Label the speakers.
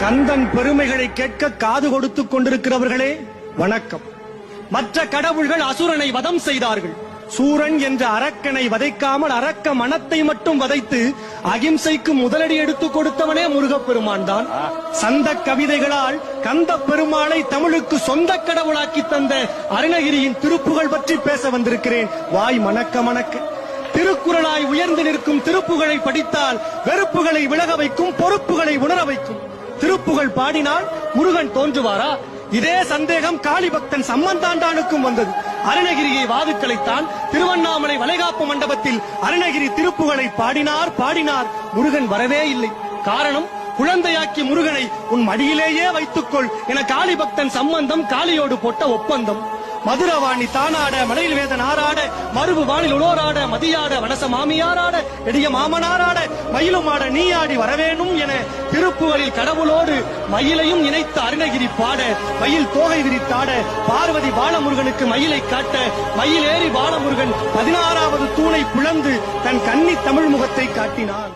Speaker 1: கந்தன் பெருமைகளை கேட்க காது கொடுத்துக் கொண்டிருக்கிறவர்களே வணக்கம். மற்ற கடவுள்கள் அசுரனை வதம் செய்தார்கள். சூரன் என்ற அரக்கனை வதைக்காமல் அரக்க மனத்தை மட்டும் வதைத்து அகிம்சைக்கு முதலடி எடுத்து கொடுத்தவனே முருகப்பெருமான் தான். சந்த கவிதைகளால் கந்த பெருமாளை தமிழுக்கு சொந்த கடவுளாக்கி தந்த அருணகிரியின் திருப்புகள் பற்றி பேச வந்திருக்கிறேன். வாய் மணக்க மணக்க. திருக்குறளாய் உயர்ந்து நிற்கும் திருப்புகளை படித்தால் வெறுப்புகளை விலக வைக்கும் பொறுப்புகளை உணர வைக்கும். திருப்புகழ் பாடினால் முருகன் தோன்றுவாரா? இதே சந்தேகம் காளிபக்தன் சம்மந்தாண்டானுக்கும் வந்தது. அருணகிரியை வாதுக்களைத்தான் திருவண்ணாமலை வளைகாப்பு மண்டபத்தில் அருணகிரி திருப்புகளை பாடினார் பாடினார். முருகன் வரவே இல்லை. காரணம் குழந்தையாக்கி முருகனை உன் மடியிலேயே வைத்துக்கொள் என காளிபக்தன் சம்பந்தம் காளியோடு போட்ட ஒப்பந்தம். மதுரவாணி தானாட மலையில் வேதன் ஆறாட மறுபு வானில் உளோராட மதியாட வனச மாமியாராட எடிய மாமனாராட மயிலுமாட நீயாடி வரவேணும் என திருப்புகளில் கடவுளோடு மயிலையும் இணைத்த அருணகிரி பாட மயில் தோகை விரித்தாட பார்வதி பாலமுருகனுக்கு மயிலை காட்ட மயிலேறி பாலமுருகன் பதினாறாவது தூணை புலந்து தன் கன்னி தமிழ் முகத்தை காட்டினான்.